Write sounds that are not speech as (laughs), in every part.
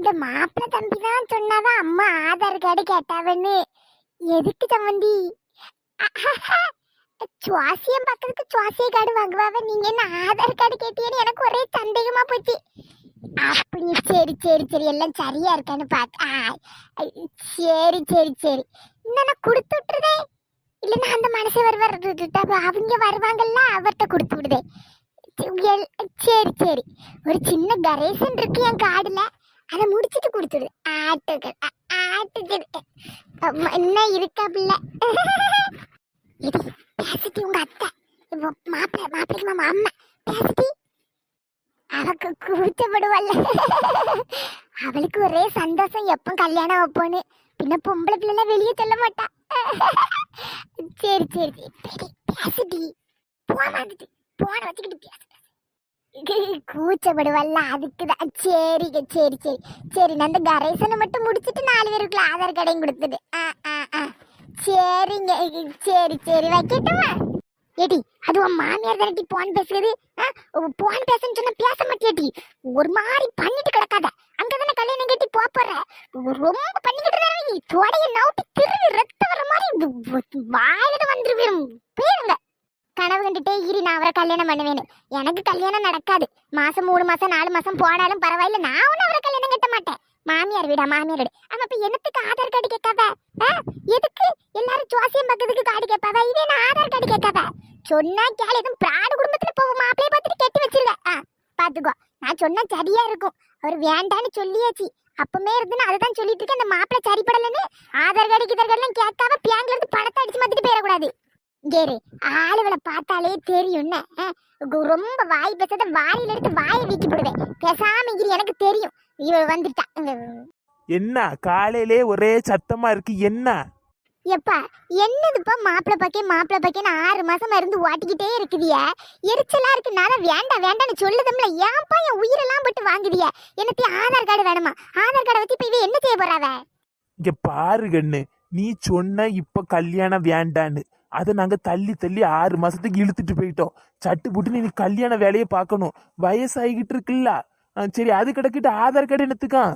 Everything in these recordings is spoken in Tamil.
இந்த மாப்பிள்ள தம்பி தான் சொன்னாதான் அம்மா ஆதார் கார்டு கேட்டாவன்னு. எதுக்கு தம்பி? சுவாசியம் பக்கத்துக்கு சுவாசிய கார்டு வாங்குவாவ. நீங்க என்ன ஆதார் கார்டு கேட்டீங்கன்னு எனக்கு ஒரே சந்தேகமா போச்சு. அப்படி சரி சரி சரி. எல்லாம் சரியா இருக்கான்னு பார்த்து சரி சரி சரி. இன்னும் நான் கொடுத்து விட்டுருதேன். இல்லைன்னா அந்த மனசை வருவார். அவங்க வருவாங்கல்ல அவர்கிட்ட கொடுத்து விடுதேன். சரி சரி ஒரு சின்ன கரேசன் இருக்கு என் காடுல அதை முடிச்சுட்டு கொடுத்துடு ஆட்டுகள் ஆட்டுகள் என்ன இருக்கா பிள்ளை? இது பேசிட்டு உங்க அத்தை. இப்போ மாப்பிள்ளை மாமா அம்மா. பேசிட்டு அவக்கு கூச்சப்படுவல்ல. அவளுக்கு ஒரே சந்தோஷம் எப்போ கல்யாணம் வைப்போன்னு பின்ன பொம்பளை பிள்ளை வெளியே சொல்ல மாட்டா. சரி சரி சரி. பெரி, பேசுடி போமாந்துட்டு போன வச்சுக்கிட்டு பேசு பேசு. கூச்சப்படுவல்ல அதுக்குதான். சரிங்க சரி சரி. சரி நான் இந்த கரேசனை மட்டும் முடிச்சுட்டு நாலு பேருக்குள்ள ஆதார் கடையும் கொடுத்துட்டு ஆ ஆ ஆ. சரிங்க சரி சரி வைக்கட்டுமா? ஏடி அது உன் மாமியார் தானடி போன் பேசுறது? போன் பேசுன்னு சொன்னா பேச மாட்டியாடி ஒரு மாதிரி பண்ணிட்டு கிடக்காத. அங்கதானே கல்யாணம் கட்டி போற. ரொம்ப பண்ணிக்கிட்டு இருந்தா நீ. தொடைய நவுட்டி திருவி ரத்தம் வர மாதிரி வாயில வந்துருவேன் போயிருங்க கனவு கண்டுட்டே இரு நான் அவரை கல்யாணம் பண்ணுவேன்னு. எனக்கு கல்யாணம் நடக்காது. மாசம் மூணு மாசம் நாலு மாசம் போனாலும் பரவாயில்ல நான் ஒன்னும் அவரை கல்யாணம் கட்ட மாட்டேன். மாமியார் வீடா மாமியார் வீடு அவன் இப்ப என்னத்துக்கு ஆதார் கார்டு கேட்காத? எதுக்கு? எல்லாரும் ஜோசியம் பக்கத்துக்கு கார்டு கேட்பாவ இதே நான் ஆதார் கார்டு கேட்காத? சொன்னா கேள் எதுவும் பிராடு குடும்பத்துல போவோம் மாப்பிளைய பார்த்துட்டு கெட்டி வச்சிருக்க ஆ பாத்துக்கோ நான் சொன்னா சரியா இருக்கும். அவர் வேண்டான்னு சொல்லியாச்சு. அப்பமே இருந்து அதுதான் சொல்லிட்டு இருக்கேன். அந்த மாப்பிள்ளை சரிப்படலன்னு ஆதார் கார்டு கிதார் கார்டுலாம் கேட்காம பேங்க்ல இருந்து பணத்தை அடிச்சு மாத்திட்டு போயிடக்கூடாது. கேரு ஆளுகளை பார்த்தாலே தெரியும் என்ன? ரொம்ப வாய் பேசாத வாயில எடுத்து வாயை வீக்கி போடுவேன். பேசாம இரு எனக்கு தெரியும். இவ வந்துட்டா. என்ன? காலையிலே ஒரே சத்தமா இருக்கு. என்ன? எப்பா என்னதுப்பா மாப்பிள்ளை பாக்கே மாப்பிள்ளை பாக்கேன்னு ஆறு மாசமா இருந்து ஓட்டிக்கிட்டே இருக்குதிய. எரிச்சலா இருக்கு. நான் வேண்டாம் வேண்டாம்னு சொல்லுதம்ல. ஏன்ப்பா என் உயிரெல்லாம் போட்டு வாங்குதிய? என்னத்தையும் ஆதார் கார்டு வேணுமா? ஆதார் கார்டை வச்சு இப்ப இவ என்ன செய்ய போறாவ? இங்க பாரு கண்ணு. நீ சொன்ன இப்ப கல்யாணம் வேண்டான்னு. அதை நாங்கள் தள்ளி தள்ளி ஆறு மாதத்துக்கு இழுத்துட்டு போயிட்டோம். சட்டு புட்டுன்னு நீ கல்யாண வேலையை பார்க்கணும். வயசாகிக்கிட்டு இருக்குல்ல. ஆ, சரி அது கிடக்கிட்டு ஆதார் கார்டு என்னத்துக்கா?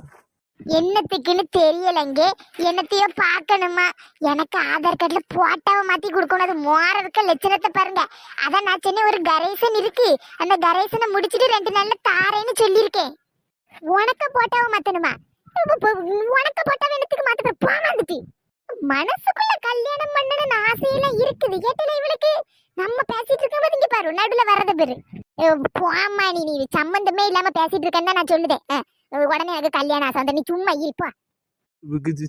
என்னத்துக்குன்னு தெரியலங்க. என்னத்தையோ பார்க்கணுமா? எனக்கு ஆதார் கார்டுல போட்டாவை மாத்தி கொடுக்கணும். அது மோர இருக்க லட்சணத்தை பாருங்க. அதான் நான் சென்னை ஒரு கரேசன் இருக்கு. அந்த கரேசனை முடிச்சுட்டு ரெண்டு நாள்ல தாரேன்னு சொல்லியிருக்கேன். உனக்கு போட்டாவை மாத்தணுமா? உனக்கு போட்டாவை என்னத்துக்கு மாத்த போமாந்துட்டு மனசுக்குள்ள கல்யாணம் பண்ணணும்னு ஆசையெல்லாம் இருக்குது. கேட்டல இவளுக்கு? நம்ம பேசிட்டு இருக்கும்போது இங்க பாரு நடுவுல வர்றத பேரு. போமா நீ நீ சம்பந்தமே இல்லாம பேசிட்டு இருக்கேன்னு நான் சொல்லுதேன். ஆ. உடனே எனக்கு கல்யாணம் ஆசை வந்து நீ சும்மா இருப்பா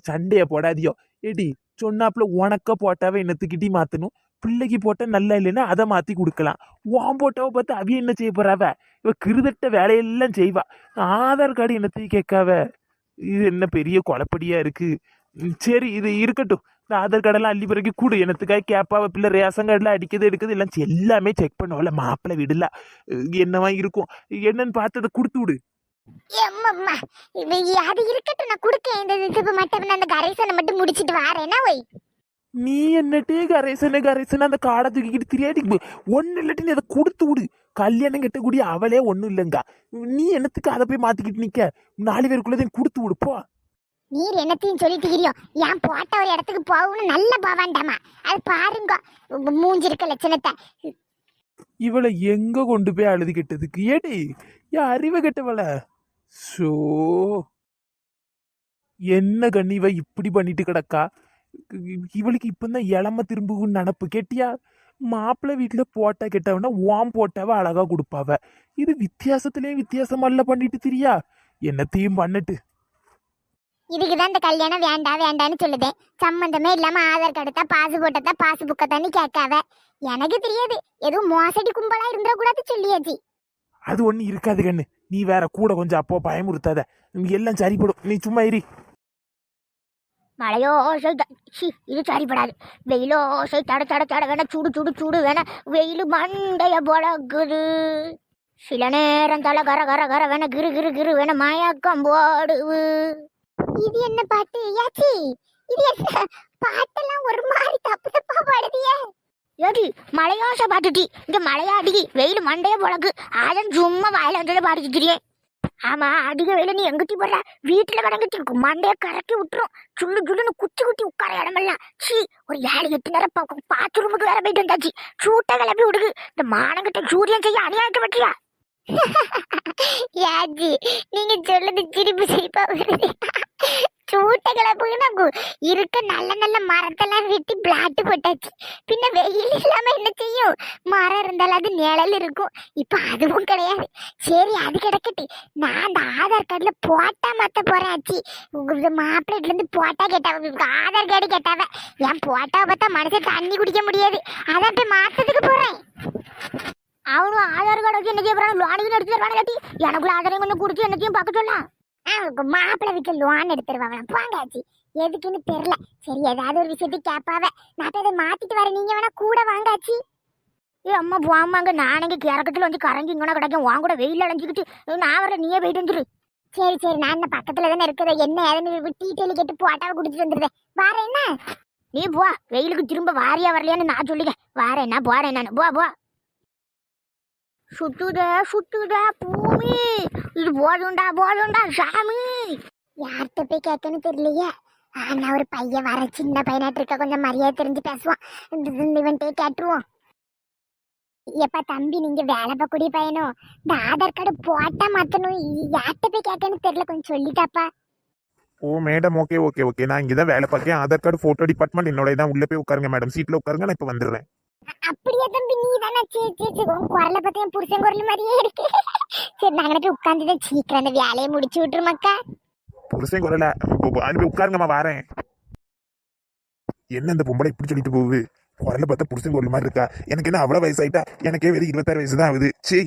சண்டைய போடாதியோ. ஏடி சொன்னாப்புல உனக்க போட்டாவே என்னத்துக்கிட்டி மாத்தணும். பிள்ளைக்கு போட்டா நல்லா இல்லைன்னா அதை மாத்தி கொடுக்கலாம். உன் போட்டாவை பார்த்து அவிய என்ன செய்ய போறாவ? இவ கிருதட்ட வேலையெல்லாம் செய்வா. ஆதார் கார்டு என்னத்தையும் கேட்காவ? இது என்ன பெரிய குழப்படியா இருக்கு. சரி இது இருக்கட்டும். இந்த ஆதார் கார்டெல்லாம் அள்ளி பிறகு கூடு. என்னத்துக்காக கேட்பாவ பிள்ளை ரேஷன் கார்டில் அடிக்கிறது எடுக்குது எல்லாம் எல்லாமே செக் பண்ணுவல மாப்பிள்ளை விடல. என்னவா இருக்கும்? என்னன்னு பார்த்து அதை கொடுத்து விடு. அது இருக்கட்டும். நான் கொடுக்கேன். இந்த இது மட்டும் அந்த கரேசனை மட்டும் முடிச்சிட்டு வாரேனா. ஒய் நீ என்னட்டே கரேசனு கரேசனு அந்த காடை தூக்கிக்கிட்டு திரியாடி ஒன்னு இல்லாட்டி நீ அதை கொடுத்து விடு. கல்யாணம் கட்டக்கூடிய அவளே ஒன்றும் இல்லைங்க. நீ என்னத்துக்கு அதை போய் மாத்திக்கிட்டு நிக்க? நாலு பேருக்குள்ளதையும் கொடுத்து விடு போ. நீர் என்னத்தையும் சொல்லிட்டு கிரியோ ஏன் போட்ட ஒரு இடத்துக்கு போகணும்னு நல்ல போவாண்டாமா? அது பாருங்க. மூஞ்சிருக்க இருக்க லட்சணத்தை இவளை எங்க கொண்டு போய் அழுதுகிட்டதுக்கு? ஏடி என் அறிவை கெட்டவள ஷோ என்ன கண்ணி இவ இப்படி பண்ணிட்டு கிடக்கா? இவளுக்கு இப்பதான் இளம திரும்புன்னு நினப்பு. கேட்டியா? மாப்பிள்ளை வீட்டுல போட்டா கெட்டவனா ஓம் போட்டாவ அழகா கொடுப்பாவ. இது வித்தியாசத்திலேயே வித்தியாசமல்ல பண்ணிட்டு திரியா? என்னத்தையும் பண்ணிட்டு. இதுக்கு தான் இந்த கல்யாணம் வேண்டாம் வேண்டாம்னு சொல்லுதேன் சம்மந்தமே இல்லாம ஆதார் கார்டு தான் பாஸ்போர்ட்டை தான் பாஸ்புக்கை தானே கேட்காவ எனக்கு தெரியாது. எதுவும் மோசடி கும்பலா இருந்துடக்கூடாது சொல்லியாச்சு. அது ஒண்ணு இருக்காது கண்ணு. நீ வேற கூட கொஞ்சம் அப்போ பயமுறுத்தாத. எல்லாம் சரிப்படும். நீ சும்மா இரி. மழையோ த- சி இது சரிப்படாது. வெயிலோ ஓசை தட தட தட வேணா சுடு சுடு சுடு வேணா. வெயில் மண்டைய பொழக்குது சில நேரம் தலை கர கர கர வேணா கிரு கிரு கிரு வேணா மயக்கம் போடுவு இது என்ன பாட்டு? யாச்சி இது என்ன பாட்டெல்லாம் ஒரு மாதிரி தப்பு தப்பா பாடுதியே. ஏடி மலையாச பாட்டுட்டி இங்க மலையாடி வெயில் மண்டைய போலக்கு. அதன் சும்மா வாயில வந்து பாடிச்சுக்கிறேன் ஆமா அதிக வேலை நீ எங்கிட்டி போடுற? வீட்டுல கடங்கிட்டு மண்டைய கறக்கி விட்டுரும். சுள்ளு சுள்ளுன்னு குச்சி குத்தி உட்கார இடமெல்லாம். சீ ஒரு ஏழு எட்டு நேரம் பாத்ரூமுக்கு வேற போயிட்டு வந்தாச்சு. சூட்டை கிளப்பி விடுக்கு. இந்த மானங்கிட்ட சூரியன் செய்ய அநியாயத்தை பற்றியா (laughs) யாஜி நீங்க சொல்லுது சிரிப்பு சிரிப்பா வருது. சூட்டை கிளப்புக்கு இருக்க நல்ல நல்ல மரத்தெல்லாம் வெட்டி பிளாட்டு போட்டாச்சு. பின்ன வெயில் இல்லாம என்ன செய்யும்? மரம் இருந்தாலும் அது நிழல் இருக்கும். இப்ப அதுவும் கிடையாது. சரி அது கிடக்கட்டு. நான் அந்த ஆதார் கார்டுல போட்டா மத்த போறேன் ஆச்சி. உங்க இருந்து போட்டா கேட்டாவ ஆதார் கார்டு கேட்டாவ. என் போட்டா பார்த்தா மனசை தண்ணி குடிக்க முடியாது. அதான் போய் மாத்தத்துக்கு போறேன். அவனும் ஆதார் கார்டு வச்சு என்ன செய்ய போறான் லோனுக்கு எடுத்து தருவானு கட்டி. எனக்குள்ள ஆதாரையும் கொஞ்சம் கொடுத்து என்னத்தையும் பார்க்க சொல்லலாம் மாப்பிள்ளை வீட்டில் லோன் எடுத்துருவாங்க போங்க எதுக்குன்னு தெரியல. சரி ஏதாவது ஒரு விஷயத்துக்கு கேட்பாவ. நான் போய் அதை மாத்திட்டு வரேன். நீங்க வேணா கூட வாங்காச்சி ஏ அம்மா போமாங்க நானங்க கிறக்கத்துல வந்து கரங்கி இங்கே கிடைக்கும் வாங்க கூட வெயில் அலைஞ்சிக்கிட்டு. நான் வர நீயே போயிட்டு வந்துரு. சரி சரி நான் என்ன பக்கத்துல தானே இருக்குது என்ன ஏதுன்னு டீட்டெயில் கேட்டு போட்டாவை குடிச்சிட்டு வந்துடுறேன் வாரேன் என்ன? நீ போ வெயிலுக்கு திரும்ப வாரியா வரலையான்னு நான் சொல்லிக்க வாரேன் என்ன போறேன் நான். போ போ. சுத்துட சுத்துட பூமி. இது போதுண்டா போதுண்டா சாமி. யார்கிட்ட போய் கேட்கன்னு தெரியலையே. ஆனா ஒரு பையன் வர சின்ன பையனாட்டு இருக்க கொஞ்சம் மரியாதை தெரிஞ்சு பேசுவான். இவன்ட்டே கேட்டுருவோம். எப்பா தம்பி நீங்க வேலை பார்க்கக்கூடிய பையனும் இந்த ஆதார் கார்டு போட்டா மாத்தணும். யார்கிட்ட போய் கேட்கன்னு தெரியல. கொஞ்சம் சொல்லிட்டாப்பா. ஓ மேடம் ஓகே ஓகே ஓகே நான் இங்கே தான் வேலை பார்க்கேன் ஆதார் கார்டு ஃபோட்டோ டிபார்ட்மெண்ட் என்னோட தான் உள்ளே போய் உட்காருங்க மேடம் சீட்டில் உட்காருங்க நான் இப்போ வந்துடுறேன். அப்படியே தம்பி நீ தானே சரி சரி சரி உன் குரலை பார்த்து என் புருஷன் குரல் மாதிரியே இருக்கு. சரி நாங்க போய் உட்காந்துதான் சீக்கிரம் அந்த வேலையை முடிச்சு விட்டுருமாக்கா புருஷன் குரல அனுப்பி உட்காருங்கம்மா வரேன். என்ன இந்த பொம்பளை இப்படி சொல்லிட்டு போகுது? குரலை பார்த்தா புருஷன் குரல் மாதிரி இருக்கா? எனக்கு என்ன அவ்வளோ வயசாயிட்டா? எனக்கே வெறும் இருபத்தாறு வயசு தான் ஆகுது. சீ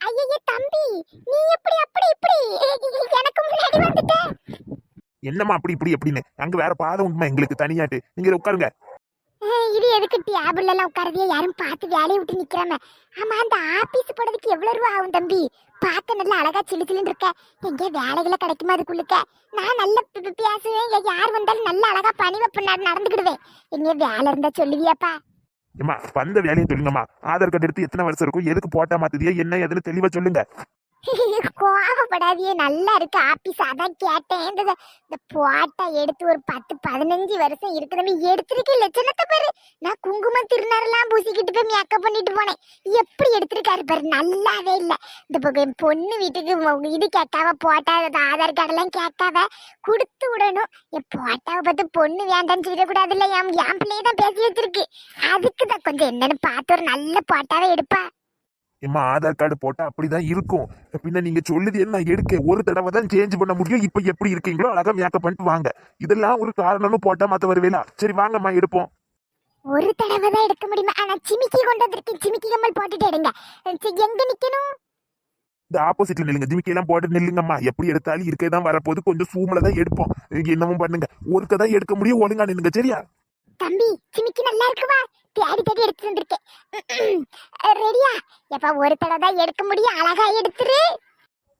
ஐயே தம்பி நீ எப்படி அப்படி இப்படி? எனக்கு முன்னாடி வந்துட்ட. என்னம்மா அப்படி இப்படி எப்படின்னு? அங்க வேற பாதை உண்டுமா எங்களுக்கு? தனியாட்டு. நீங்க உட்காருங்க. இது எதுக்கு டேபிள்லாம் எல்லாம் உட்காரதே? யாரும் பார்த்து வேலையை விட்டு நிக்கிறாம. ஆமா அந்த ஆஃபீஸ் போடுறதுக்கு எவ்வளவு ரூபா ஆகும் தம்பி? பார்க்க நல்லா அழகா சிலு சிலுன்னு இருக்க. எங்க வேலைகளை கிடைக்குமா அதுக்குள்ளுக்க? நான் நல்ல பேசுவேன் யார் வந்தாலும் நல்ல அழகா பணி வைப்ப நடந்துக்கிடுவேன். எங்க வேலை இருந்தா சொல்லுவியாப்பா? ஏம்மா வந்த வேலையை சொல்லுங்கம்மா. ஆதார் கார்டு எடுத்து எத்தனை வருஷம் இருக்கும்? எதுக்கு போட்டா மாத்துதியா? என்ன எதுன்னு தெளிவா சொல்லுங்க. (laughs) கோவப்படாதியே நல்லா இருக்கு ஆபீஸ் அதான் கேட்டேன். இந்த இந்த போட்டா எடுத்து ஒரு பத்து பதினஞ்சு வருஷம் இருக்கிறமே எடுத்திருக்க லட்சணத்தை பாரு. நான் குங்குமம் திருநாரெல்லாம் பூசிக்கிட்டு போய் மேக்கப் பண்ணிட்டு போனேன். எப்படி எடுத்திருக்காரு பாரு. நல்லாவே இல்லை. இந்த பக்கம் என் பொண்ணு வீட்டுக்கு இது கேட்காவ போட்டா ஆதார் கார்டெல்லாம் கேட்காவ கொடுத்து விடணும். என் போட்டாவை பார்த்து பொண்ணு வேண்டாம்னு சொல்லிடக்கூடாது இல்லை என் என் பிள்ளையே தான் பேசி வச்சிருக்கு. அதுக்கு தான் கொஞ்சம் என்னன்னு பார்த்து ஒரு நல்ல போட்டாவே எடுப்பா. ஏம்மா ஆதார் கார்டு போட்டா அப்படிதான் இருக்கும். பின்ன நீங்க சொல்லுது என்ன நான் எடுக்க. ஒரு தடவை தான் சேஞ்ச் பண்ண முடியும். இப்ப எப்படி இருக்கீங்களோ அழகா மேக்கப் பண்ணிட்டு வாங்க. இதெல்லாம் ஒரு காரணம்னு போட்டா மாத்த வருவேலா சரி வாங்கம்மா எடுப்போம். ஒரு தடவை தான் எடுக்க முடியுமா? ஆனா சிமிக்கி கொண்டு வந்திருக்கேன். சிமிக்கி கம்மல் போட்டுட்டு எடுங்க. எங்க நிக்கணும்? இந்த ஆப்போசிட்ல நில்லுங்க. ஜிமிக்கி எல்லாம் போட்டு நில்லுங்கம்மா. எப்படி எடுத்தாலும் இருக்கே தான் வரப்போது கொஞ்சம் சூமில் தான் எடுப்போம். நீங்க என்னவும் பண்ணுங்க. ஒருக்க தான் எடுக்க முடியும். ஒழுங்கா நில்லுங்க. சரியா? தம்பி சிமிக்கி நல்லா இருக்குவா? தேடி தேடி எடுத்து வந்திருக்கேன் ரெடியா? எப்ப ஒரு தடவை தான் எடுக்க முடியும். அழகா எடுத்துரு.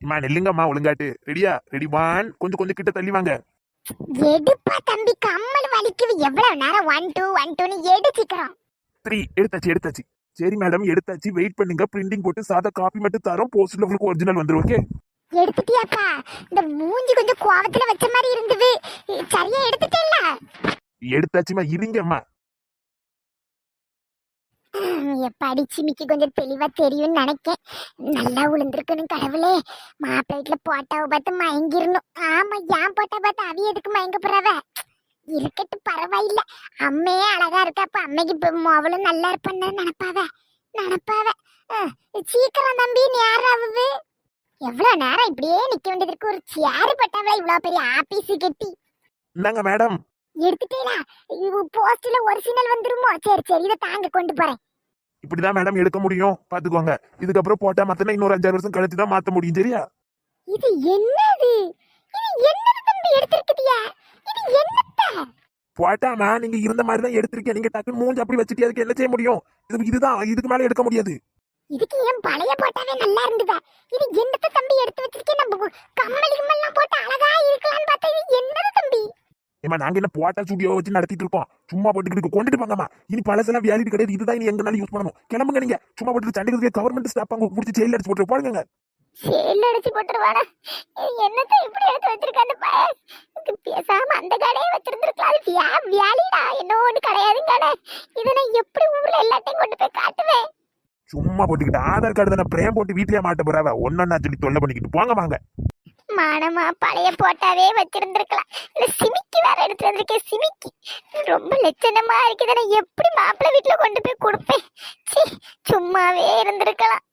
அம்மா நில்லுங்கம்மா ஒழுங்காட்டு. ரெடியா? ரெடி வான் கொஞ்சம் கொஞ்சம் கிட்ட தள்ளி வாங்க. எடுப்பா தம்பி. கம்மல் வலிக்குது. எவ்வளவு நேரம் ஒன் டூ ஒன் டூன்னு எடு சீக்கிரம் த்ரீ எடுத்தாச்சு எடுத்தாச்சு. சரி மேடம் எடுத்தாச்சு. வெயிட் பண்ணுங்க. பிரிண்டிங் போட்டு சாதா காப்பி மட்டும் தரோம். போஸ்ட்ல உங்களுக்கு ஒரிஜினல் வந்துரும் ஓகே எடுத்துட்டியாப்பா? இந்த மூஞ்சி கொஞ்சம் கோவத்துல வச்ச மாதிரி இருந்தது. சரியா எடுத்துட்டேல்ல எடுத்தாச்சுமா இருங்கம்மா. எப்பாடி சிமிக்கு கொஞ்சம் தெளிவா தெரியும்னு நினைக்கேன். நல்லா விழுந்திருக்கணும் கடவுளே. மாப்பிள்ளைட்ல போட்டாவை பார்த்து மயங்கிரணும். ஆமா ஏன் போட்டா பார்த்து அவி எதுக்கு மயங்க போறவ இருக்கட்டும் பரவாயில்ல. அம்மையே அழகா இருக்கா அப்ப அம்மைக்கு இப்ப அவளும் நல்லா இருப்பான்னு நினைப்பாவ? நினைப்பாவ. சீக்கிரம் தம்பி நேரம் ஆகுது. எவ்வளவு நேரம் இப்படியே நிக்க வேண்டியது இருக்கு ஒரு சேரு பட்டாவள இவ்வளவு பெரிய ஆபீஸ் கட்டி. இந்தாங்க மேடம் எடுத்துட்டேலா போஸ்ட்ல ஒரிஜினல் வந்துருமோ? சரி சரி இதை தாங்க கொண்டு போறேன். இப்படிதான் மேடம் எடுக்க முடியும். பாத்துக்கோங்க. இதுக்கப்புறம் போட்டா மாத்தினா இன்னொரு அஞ்சாறு வருஷம் கழிச்சு தான் மாத்த முடியும். சரியா? இது என்னது? இது என்னது தம்பி எடுத்திருக்குதியா இது என்னத்த? போட்டாமா நீங்க இருந்த மாதிரி தான் எடுத்திருக்கேன் நீங்க டக்குன்னு மூஞ்சி அப்படி வச்சுட்டு அதுக்கு என்ன செய்ய முடியும்? இது இதுதான். இதுக்கு மேல எடுக்க முடியாது. இதுக்கு ஏன் பழைய போட்டாவே நல்லா இருந்ததா? இது என்னத்த தம்பி எடுத்து வச்சிருக்கேன் நம்ம கம்மலி கம்மல்லாம் போட்டு அழகா இருக்கலாம்னு பார்த்தா இது என்னது தம்பி? ஏமா நாங்க என்ன போட்டா ஸ்டுடியோ வச்சு நடத்திட்டு இருக்கோம். சும்மா போட்டுக்கிட்டு கொண்டுட்டு போங்கம்மா. இனி பழசெல்லாம் வேலிட்டு கிடையாது. இதுதான் இனி எங்கனாலும் யூஸ் பண்ணணும். கிளம்புங்க நீங்க. சும்மா போட்டு சண்டைக்கு கவர்மெண்ட் ஸ்டாப் அங்க பிடிச்சி ஜெயில அடிச்சு போட்டு போடுங்க சேல் அடிச்சு போட்டுருவானா? என்னத்த இப்படி எடுத்து வச்சிருக்க அந்த பேசாம அந்த கடையை வச்சிருந்துருக்கலாம். அது என்ன ஒண்ணு கிடையாது கடை. இதை நான் எப்படி ஊர்ல எல்லாத்தையும் கொண்டு போய் காட்டுவேன்? சும்மா போட்டுக்கிட்டு ஆதார் கார்டு தானே பிரேம் போட்டு வீட்லயே மாட்ட போறாவ. ஒன்னா சொல்லி தொல்லை பண்ணிக்கிட்டு. போங்க வாங்க. மானமா பழைய போட்டாவே வச்சிருந்திருக்கலாம். இல்ல சிமிக்கி வேற எடுத்து வந்திருக்கேன் சிமிக்கி. ரொம்ப லட்சணமா இருக்குது நான் எப்படி மாப்பிள்ளை வீட்டுல கொண்டு போய் கொடுப்பேன்? சீ, சும்மாவே இருந்திருக்கலாம்.